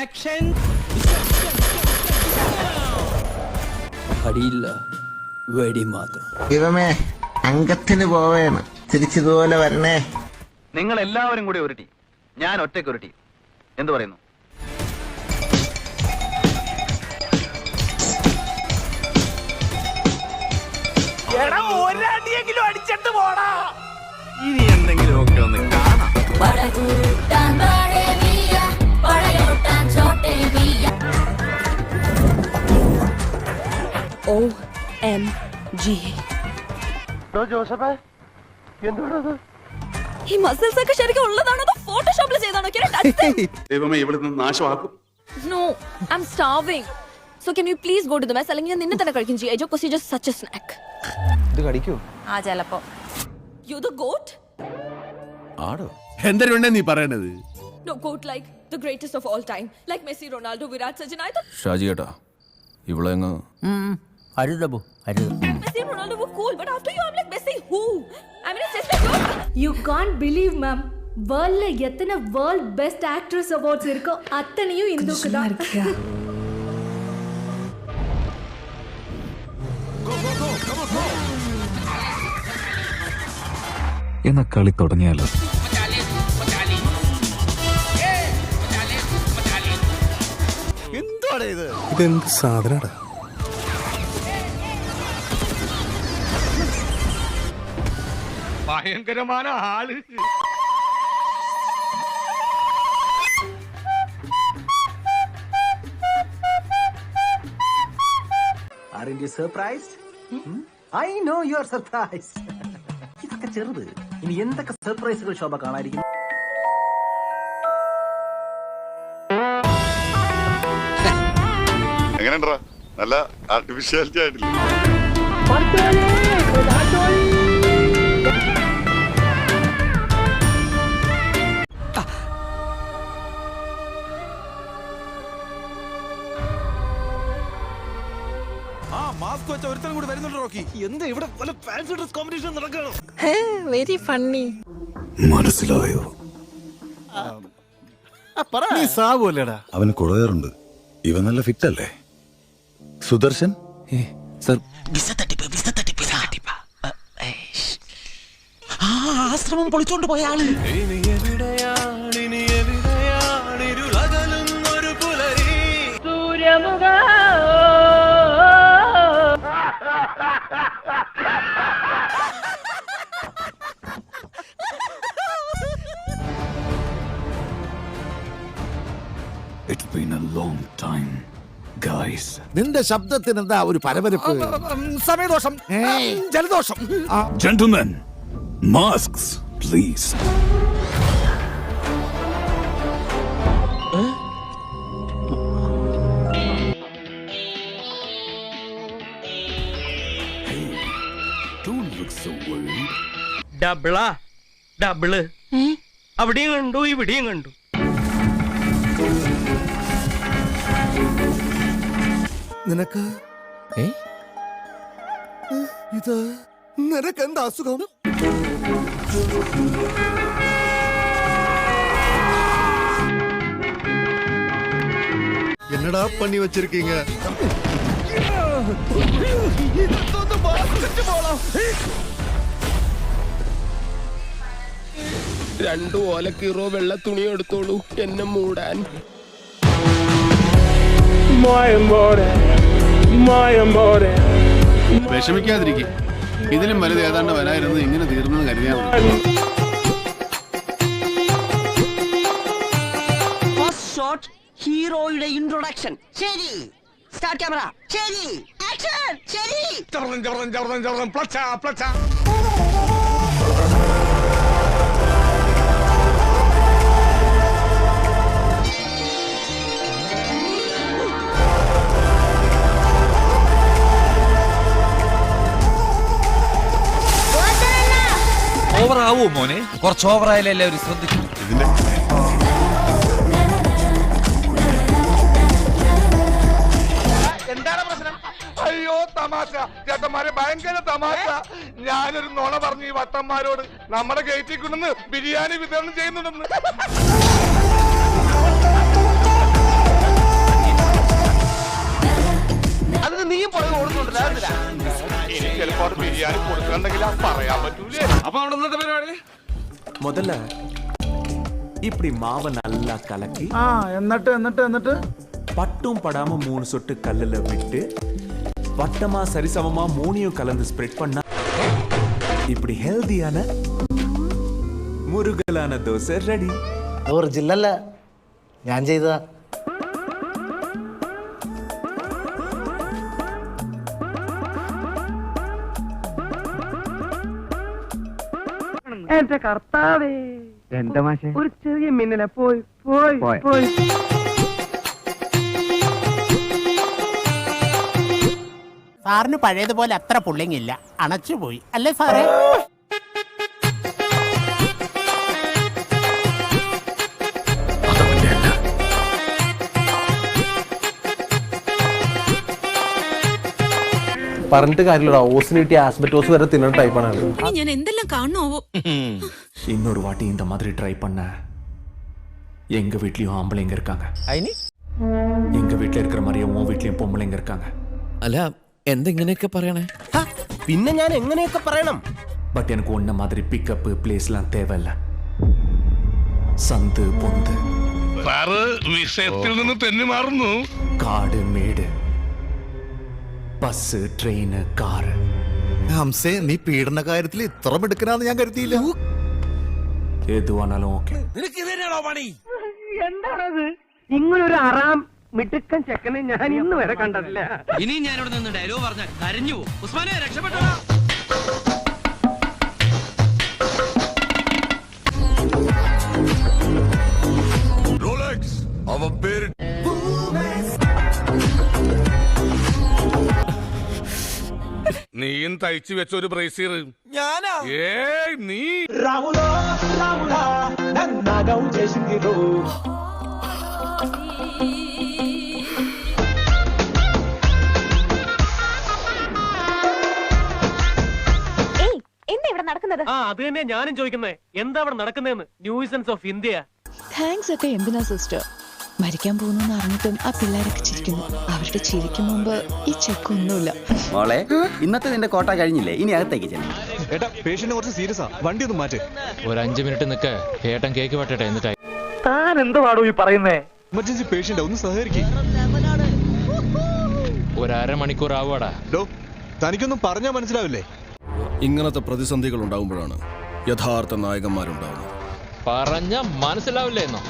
Action അടിയില്ല വെടി മാത്രം. ദൈവമേ അംഗത്തിന് പോവേണ്. തിരിച്ചതുപോലെ വരണേ. നിങ്ങൾ എല്ലാവരും കൂടി ഒരു ടീം ഞാൻ ഒറ്റയ്ക്ക് ഒരു ടീം എന്തു പറയുന്നു? ഒക്കെ ഒന്ന് വീയ ഒ എം ജി ഈ മസിൽസ് ഒക്കെ ശരിക്കും ഉള്ളതാണോ അതോ ഫോട്ടോഷോപ്പിൽ ചെയ്താണോ? ദൈവമേ ഇവിടുന്ന് നാശമാക്കും. No I am starving so can you please go to the mess അല്ലെങ്കിൽ ഞാൻ നിന്നെ തന്നെ കഴിക്കും Jio cause you just such a snack ഇത് കടിക്കൂ? ആ ചെലപ്പോ. യു ദ ഗോട്ട് എന്തരുണ്ടേ നീ പറയണത്? No goat like the greatest of all time like Messi Ronaldo Virat Sachin I Shaji ഏട്ടാ ഇവിടെ അങ്ങ് അരുതബു അരുത് Messi Ronaldo were cool but after you I'm like Messi who I mean it's just like you're you can't believe ma'am வேர்ல்ட்ல எத்தனை world best actress awards இருக்கோ அத்தனையும் இந்துக்கு தான் എന്ന കളി തുടങ്ങിയാലോ എന്താണ് ഇത് ഇതെന്ത് Aren't ഭയങ്കരമായ ആൾ surprise I know you are surprise ഇതൊക്കെ ചെറുത്. ഇനി എന്തൊക്കെ സർപ്രൈസുകൾ ശോഭ കാണാതിരിക്കും എങ്ങനെയുണ്ടാ നല്ല ആർട്ടിഫിഷ്യാലിറ്റി ആയിട്ടില്ലേ? ആ വെച്ച ഒരുത്തനും കൂടി വരുന്നുണ്ട് റോക്കി. എന്താ ഇവിടെ പല ഫാൻസി ഡ്രസ് കോമ്പറ്റീഷൻ നടക്കണം വെരി ഫണ്ണി മനസ്സിലായോ? നീ അവന് കുഴയാറുണ്ട് ഇവ നല്ല ഫിറ്റ് അല്ലേ? സുദർശൻ? സർ. ആശ്രമം പൊളിച്ചോണ്ട് പോയ ആൾ. ഇറ്റ്സ് നിന്റെ ശബ്ദത്തിന് എന്താ ഒരു പരപരപ്പ്? സമയദോഷം. ജലദോഷം. Gentlemen masks please. ഡബിളാ ഡബിൾ അവിടെയും കണ്ടു ഇവിടെയും കണ്ടു. നിനക്ക് ഇത് നിനക്ക് എന്താ അസുഖം എന്നടാ പണി വച്ചിരിക്കീങ്ക രണ്ടു ഓലക്കീറോ വെള്ള തുണി എടുത്തോളൂ എന്നെ മൂടാൻ വിഷമിക്കാതിരിക്കും. ഇതിലും വലുത് ഏതാണ്ട് വരായിരുന്നത് ഇങ്ങനെ തീർന്നത് കരുതിയാൽ ഷോട്ട് ഹീറോയുടെ ഇൻട്രൊഡക്ഷൻ ശരി. സ്റ്റാർട്ട് ക്യാമറ ശരി. ആക്ഷൻ ശരി. ഓവർ ആവോ മോനെ? കുറച്ച് ഓവർ ആയാലേ എല്ലാവരും ശ്രദ്ധിക്കും. ഇതിന്റെ പ്രശ്നം? അയ്യോ തമാശ. ചേട്ടന്മാരെ ഭയങ്കര തമാശ. ഞാനൊരു നോണ പറഞ്ഞു ഈ വട്ടന്മാരോട്. നമ്മുടെ ഗേറ്റിൽ കൊണ്ടുവന്ന് ബിരിയാണി വിതരണം ചെയ്യുന്നുണ്ടെന്ന്. അതിന് നീയും പുറകെ ഓടുന്നുണ്ടല്ലോ முதல்ல இப்படி மாவை நல்லா கலக்கி ആ എന്നിട്ട് എന്നിട്ട് എന്നിട്ട് பட்டும் படாம மூணு சொட்டு கல்லுல விட்டு வட்டமா சரிசமமா மூணையும் கலந்து ஸ்ப்ரெட் பண்ணா இப்படி ஹெல்தியான முருகலான தோசை ரெடி ഒറിജിനല്ല ഞാൻ ചെയ്തതാ എന്റെ കർത്താവേ. എന്താ മാഷെ? ഒരു ചെറിയ മിന്നലെ. പോയി പോയി പോയി. സാറിന് പഴയതുപോലെ അത്ര പുള്ളിങ്ങില്ല. അണച്ചുപോയി. അല്ലേ സാറേ? പറഞ്ഞിട്ട് കാര്യമില്ല ഓസിനിട്ടി ആസ്ബറ്റോസ് വരെ തിന്നുന്ന ടൈപ്പാണ് ഞാൻ എന്തെല്ലാം കാണുമോ இன்னொரு வாட்டி இந்த மாதிரி ட்ரை பண்ண எங்க வீட்லயும் ஆம்பளைங்க இருக்காங்க எங்க வீட்ல இருக்கிற மாதிரியே உன் வீட்லயும் பொம்பளைங்க இருக்காங்க അല്ല എന്തെങ്ങനെയൊക്കെ പറയണേ പിന്നെ ഞാൻ എങ്ങനെയൊക്കെ പറയണം பட் எனக்கு ஒன்ன மாதிரி பிக்கப் பிளேஸ்லாம் தேவையில்ல സന്ത് പൊന്ത് വിഷയത്തിൽ നിന്ന് തെന്നി മാറുന്നു കാട് മേട് ബസ് ട്രെയിന് കാറ് ഹംസേ നീ പീഡന കാര്യത്തിൽ ഇത്ര മിടുക്കനാന്ന് ഞാൻ കരുതിയില്ല. ഏതുവാണാലും ഓക്കെ. എന്താണത്? ഇങ്ങനൊരു അറാം മിടുക്കൻ ചെക്കനെ ഞാൻ ഇന്ന് വരെ കണ്ടിട്ടില്ല. ഇനി ഞാനിവിടെ നിന്ന് ഡയലോഗ് പറഞ്ഞാൽ കരഞ്ഞു ഉസ്മാനെ രക്ഷപ്പെട്ടോ അവൻ പേര് നീയും തയ്ച്ചു വെച്ച ഒരു ബ്രേസീർ ഞാനാ? ഏയ് നീ. എന്താ ഇവിടെ നടക്കുന്നത്? ആ അത് തന്നെ ഞാനും ചോദിക്കുന്നേ. എന്താ അവിടെ നടക്കുന്നതെന്ന് ന്യൂസൻസ് ഓഫ് ഇന്ത്യ താങ്ക്സ് ഒക്കെ എന്തിനാ സിസ്റ്റർ? മരിക്കാൻ പോകുന്നു അറിഞ്ഞിട്ടും ആ പിള്ളേരൊക്കെ ചിരിക്കുന്നു. അവരുടെ ചിരിക്കും മുമ്പ് ഈ ചെക്കൊന്നുമില്ല മോളെ ഇന്നത്തെ നിന്റെ കോട്ട കഴിഞ്ഞില്ലേ? ഇനി അകത്തേക്ക് ചെല്ലാം. ഏട്ടാ പേഷ്യന്റ് കുറച്ച് സീരിയസാ വണ്ടി ഒന്ന് മാറ്റ്. ഒരു അഞ്ചു മിനിറ്റ് നിക്ക്. ഏട്ടൻ കേക്ക് പറ്റട്ടെ എന്നിട്ടായി താൻ എന്തുവാടോ ഈ പറയുന്നേ? എമർജൻസി പേഷ്യന്റ് ഒന്ന് സഹകരിക്കേ. ഒരു അരമണിക്കൂർ ആവാടാ ഡോ തനിക്കൊന്നും പറഞ്ഞാൽ മനസ്സിലാവില്ലേ? ഇങ്ങനത്തെ പ്രതിസന്ധികൾ ഉണ്ടാകുമ്പോഴാണ് യഥാർത്ഥ നായകന്മാരുണ്ടാവുന്നത്. പറഞ്ഞ മനസ്സിലാവില്ലേ എന്നോ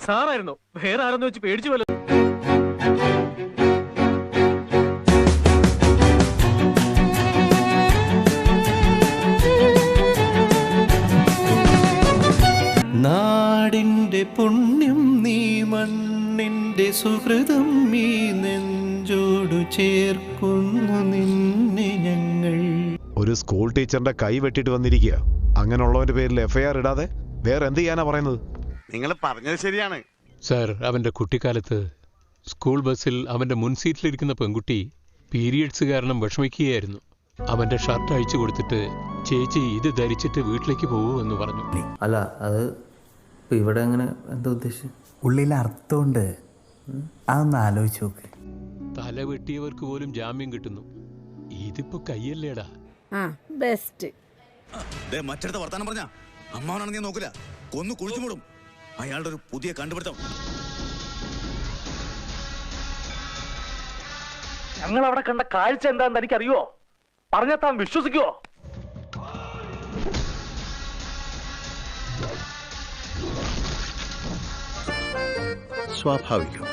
സാറായിരുന്നു. വേറെ ആരെന്ന് വെച്ച് പേടിച്ചു പോലെ നാടിന്റെ പുണ്യം നീ മണ്ണിന്റെ സുഹൃതം നീ നെഞ്ചോടു ചേർക്കുന്നു സ്കൂൾ ടീച്ചറിന്റെ കൈ വെട്ടിട്ട് വന്നിരിക്കുക. അങ്ങനെയുള്ളവന്റെ പേരിൽ എഫ്ഐആർ ഇടാതെ വേറെ എന്ത് ചെയ്യാനാ പറയുന്നത്? നിങ്ങൾ പറഞ്ഞത് ശരിയാണ്. സാർ അവന്റെ കുട്ടിക്കാലത്ത് സ്കൂൾ ബസ്സിൽ അവന്റെ മുൻ സീറ്റിലിരിക്കുന്ന പെൺകുട്ടി പീരിയഡ്സ് കാരണം വിഷമിക്കുകയായിരുന്നു. അവന്റെ ഷർട്ട് അഴിച്ചു കൊടുത്തിട്ട് ചേച്ചി ഇത് ധരിച്ചിട്ട് വീട്ടിലേക്ക് പോകൂ എന്ന് പറഞ്ഞു. അല്ല അത് ഇവിടെ അങ്ങനെ എന്താ ഉദ്ദേശം ഉള്ളിൽ അർത്ഥമുണ്ട്. അതൊന്ന് ആലോചിച്ച് നോക്ക്. തല വെട്ടിയവർക്ക് പോലും ജാമ്യം കിട്ടുന്നു. ഇതിപ്പോ കയ്യല്ലേടാ. ബെസ്റ്റ് മറ്റടുത്ത വർത്താനം പറഞ്ഞ. അമ്മാവനാണെങ്കിൽ നോക്കില്ല. കൊന്നു കുഴിച്ചു മൂടും. അയാളുടെ ഒരു പുതിയ കണ്ടുപിടുത്തം. ഞങ്ങൾ അവിടെ കണ്ട കാഴ്ച എന്താന്ന് എനിക്കറിയോ പറഞ്ഞാൽ താൻ വിശ്വസിക്കുവോ? സ്വാഭാവികം.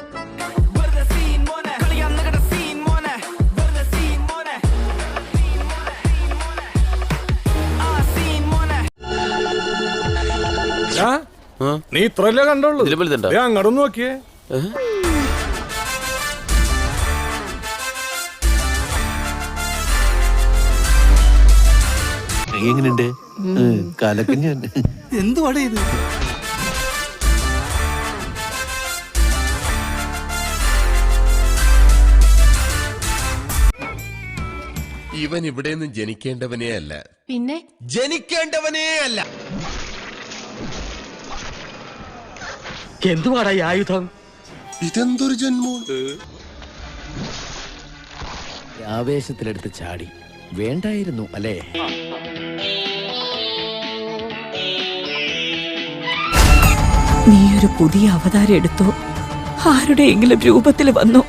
നീ ഇത്രല്ലേ കണ്ടുള്ളൂ? അങ്ങോട്ട് നോക്കിയേ. എങ്ങനെയുണ്ട്? കാലക്കഞ്ഞ ഇത്? ഇവൻ ഇവിടെ നിന്ന് ജനിക്കേണ്ടവനേ അല്ല പിന്നെ? ജനിക്കേണ്ടവനേ അല്ല എന്തുവാടാ ഈ ആയുധം? ഇതെന്തൊരു ജന്മോ? ആവേശത്തിലെടുത്ത് ചാടി. വേണ്ടായിരുന്നു അല്ലേ? നീ ഒരു പുതിയ അവതാരം എടുത്തോ? ആരുടെയെങ്കിലും രൂപത്തിൽ വന്നോ?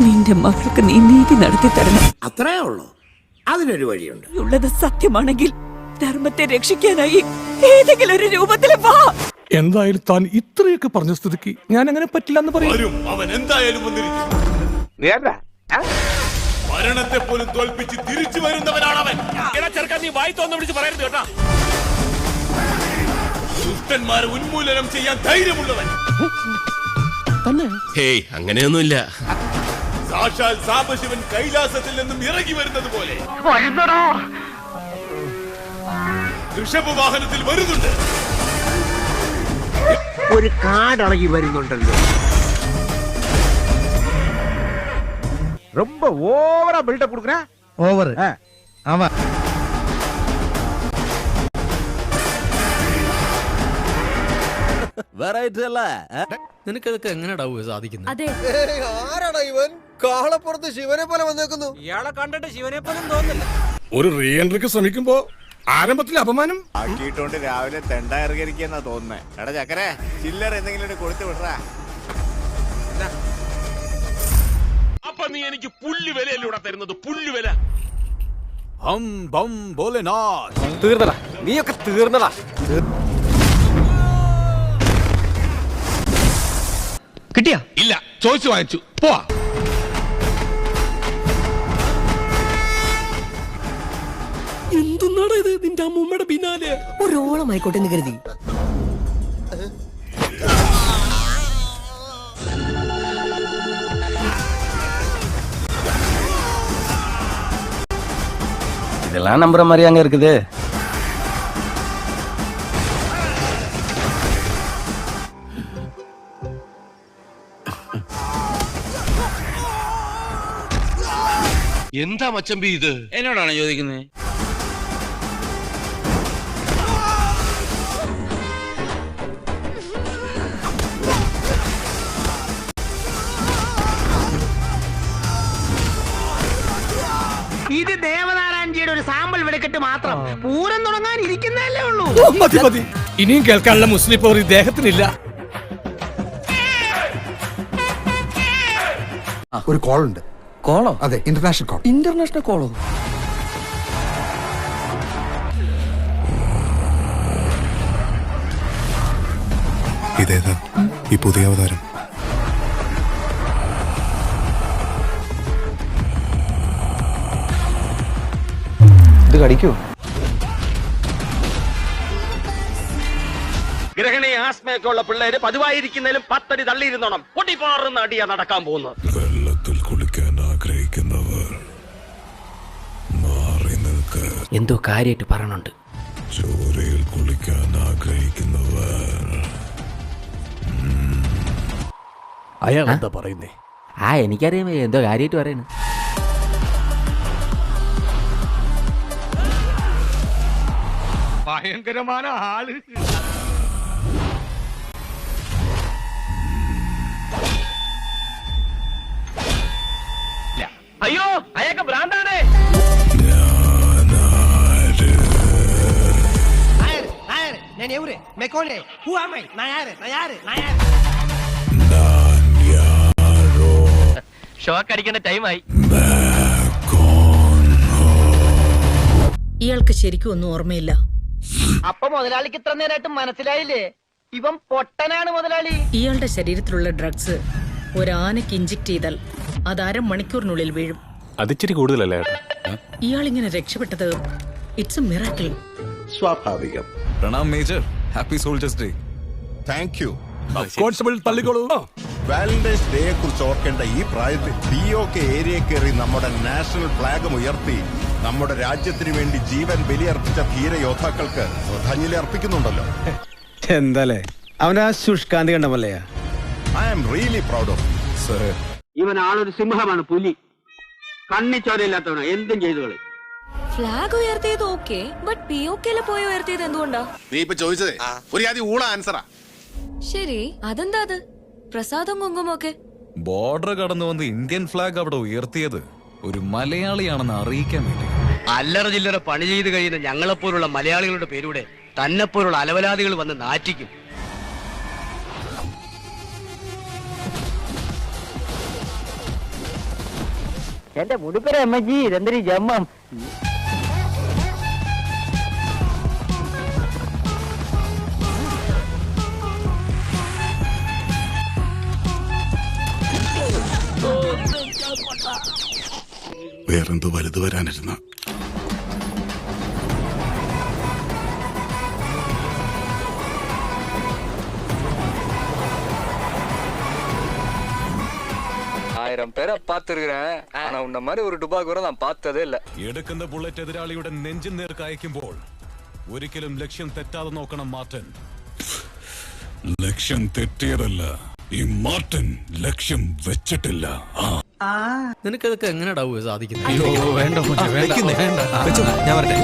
നിന്റെ മകൾക്ക് നീ നീതി നടത്തി തരണം. അത്രേ ഉള്ളൂ. അതിനൊരു വഴിയുണ്ട്. ഉള്ളത് സത്യമാണെങ്കിൽ ധർമ്മത്തെ രക്ഷിക്കാനായി ഏതെങ്കിലും ഒരു രൂപത്തിൽ വാ. എന്തായാലും താൻ ഇത്രയൊക്കെ പറഞ്ഞ സ്ഥിതിക്ക് ഞാൻ അങ്ങനെ പറ്റില്ല എന്ന് പറയും അവൻ എന്തായാലും വന്നിരിക്കും. മരണത്തെ പോലും തോൽപ്പിച്ച് തിരിച്ചു വരുന്നവനാണ് അവൻ. നീ വായി തോന്നു വിളിച്ച് പറയരുത് കേട്ടാ. ദുഷ്ടന്മാരെ ഉന്മൂലനം ചെയ്യാൻ ധൈര്യമുള്ളവൻ. ഹേയ് അങ്ങനെയൊന്നുമില്ല. സാക്ഷാൽ സാംബശിവൻ കൈലാസത്തിൽ നിന്നും ഇറങ്ങി വരുന്നത് പോലെ. ഋഷഭ വാഹനത്തിൽ വരുന്നുണ്ട്. ഒരു കാടളകി വരുന്നുണ്ടല്ലോ ரொம்ப ஓவரா பில்டப் கொடுக்குற ஓவர் ஆமா നിനക്കതൊക്കെ എങ്ങനെയാ സാധിക്കുന്നത് അതെ ഒരു റീ എൻട്രിക്ക് ശ്രമിക്കുമ്പോ ആരംഭത്തിൽ അപമാനം? ആക്കിയിട്ടോണ്ട് രാവിലെ തെണ്ട ഇറങ്ങിയിരിക്കുന്ന തോന്നുന്നേ. എടാ ചക്കരെ ചില്ലർ എന്തെങ്കിലും കൊടുത്തു വിടറാ അപ്പൊ നീ എനിക്ക് പുല്ല് വിലയല്ലൂടെ തരുന്നത്? പുല്ല് വില. ഹം ബം ഭോലെനാഥ് തീർന്നടാ. നീയൊക്കെ തീർന്നടാ. കിട്ടിയാ? ഇല്ല ചോദിച്ചു വാങ്ങിച്ചു. പോവാ. എന്തുന്നാടാ ഇത് നിന്റെ അമ്മൂമ്മയുടെ പിന്നാലെ ഒരോളമായിക്കോട്ടെ എന്ന് കരുതി இதெல்லாம் நம்புற மாதிரி அங்க இருக்குது എന്താ മച്ചമ്പി ഇത് എന്നോടാണ് ചോദിക്കുന്നത് വെടിക്കെട്ട് മാത്രം. പൂരം തുടങ്ങാൻ ഇരിക്കുന്നതല്ലേ ഉള്ളൂ. മതി മതി. ഇനിയും കേൾക്കാനുള്ള മുസ്ലിം പവർ ഇദ്ദേഹത്തിനില്ല. ഒരു കോൾ ഉണ്ട് കോളോ? അതെ ഇന്റർനാഷണൽ കോൾ ഇന്റർനാഷണൽ കോളോ ഇതേതാ? ഈ പുതിയ അവതാരം. ഇത് കടിക്കോ? ഗ്രഹണി ആസ്മയൊക്കെ ഉള്ള പിള്ളേര് പതിവായിരിക്കുന്നതിലും പത്തടി തള്ളിയിരുന്നോണം. പൊട്ടിപ്പാറുന്ന അടിയാ നടക്കാൻ പോകുന്നത്. വെള്ളത്തിൽ കുളിക്കാൻ ആഗ്രഹിക്കുന്നവർ മാറി നിൽക്ക. എന്തോ കാര്യമായിട്ട് പറയണുണ്ട്. ചോരയിൽ കുളിക്കാൻ ആഗ്രഹിക്കുന്നവർ. അയാൾ എന്താ പറയുന്നേ? ആ എനിക്കറിയാം. എന്തോ കാര്യമായിട്ട് പറയുന്നു ഭയങ്കരமான ആൾ. അയ്യോ അയാൾക്ക് ഭ്രാന്താണ്. ഷോക്ക് അടിക്കേണ്ട ടൈമായി. ഇയാൾക്ക് ശരിക്കും ഒന്നും ഓർമ്മയില്ല. അപ്പൊ മുതലാളിക്ക് ഇത്ര നേരമായിട്ട് മനസ്സിലായില്ലേ? ഇവൻ പൊട്ടനാണ് മുതലാളി. ഇയാളുടെ ശരീരത്തിലുള്ള ഡ്രഗ്സ് ഒരാനയ്ക്ക് ഇഞ്ചെക്ട് ചെയ്താൽ അത് അരമണിക്കൂറിനുള്ളിൽ വീഴും. അതിച്ചിരി കൂടുതലല്ലേ? ഇയാൾ ഇങ്ങനെ രക്ഷപ്പെട്ടത് ഇറ്റ്സ് എ മിറാക്കിൾ സ്വാഭാവികം. Pranam major happy soldiers day thank you constable തള്ളിക്കോളൂ. Valentine's ഡേയെ കുറിച്ച് ഓർക്കേണ്ട ഈ പ്രായത്തിൽ പി ഒ കെ ഏരിയ കയറി നമ്മുടെ നാഷണൽ ഫ്ലാഗും ഉയർത്തി. നമ്മുടെ രാജ്യത്തിന് വേണ്ടി ജീവൻ ബലിയർപ്പിച്ച ധീര യോദ്ധാക്കൾക്ക് ശ്രദ്ധാഞ്ജലി അർപ്പിക്കുന്നുണ്ടല്ലോ. എന്താലേ? അവന്റെ ആ ശുഷ്കാന്തി കണ്ടമല്ലേ? I am really proud of ഇവൻ ആളൊരു സിംഹമാണ് പുലി. കണ്ണിച്ചോരയില്ലാത്തവന എന്തും ചെയ്തു കളി ഫ്ലാഗ് ഉയർത്തിയത് ഓക്കെ ബട്ട് പി ഒ കെയിൽ പോയി ഉയർത്തിയത് എന്തുകൊണ്ടാ? നീ ഇപ്പൊ ചോദിച്ചതേ ഒരു ആദ്യം ഊള ആൻസറാ ശരി അതെന്താ അത്? പ്രസാദം കുങ്കുമൊക്കെ ബോർഡർ കടന്നു വന്ന് ഇന്ത്യൻ ഫ്ലാഗ് അവിടെ ഉയർത്തിയത്. ഒരു മലയാളിയാണെന്ന് അറിയിക്കാൻ വേണ്ടി. അല്ലറ ചില്ലറ പണി ചെയ്ത് കഴിയുന്ന ഞങ്ങളെപ്പോലുള്ള മലയാളികളുടെ പേരൂടെ തന്നെപ്പോലുള്ള അലവലാദികൾ വന്ന് നാറ്റിക്കും. എന്റെ മുടുക്കര അമ്മജി ഇതെന്തൊരു ജമ്മം? വേറെന്തോ വലുത് വരാനിരുന്ന. ഒരിക്കലും ലക്ഷ്യം തെറ്റാതെ നോക്കണം മാറ്റൻ ലക്ഷ്യം തെറ്റിയതല്ല. ഈ മാർട്ടൻ ലക്ഷ്യം വെച്ചിട്ടില്ല. ആ. നിനക്കതൊക്കെ എങ്ങനെയാ സാധിക്കുന്നത് അയ്യോ വേണ്ട വേണ്ട. ഞാൻ വരട്ടെ.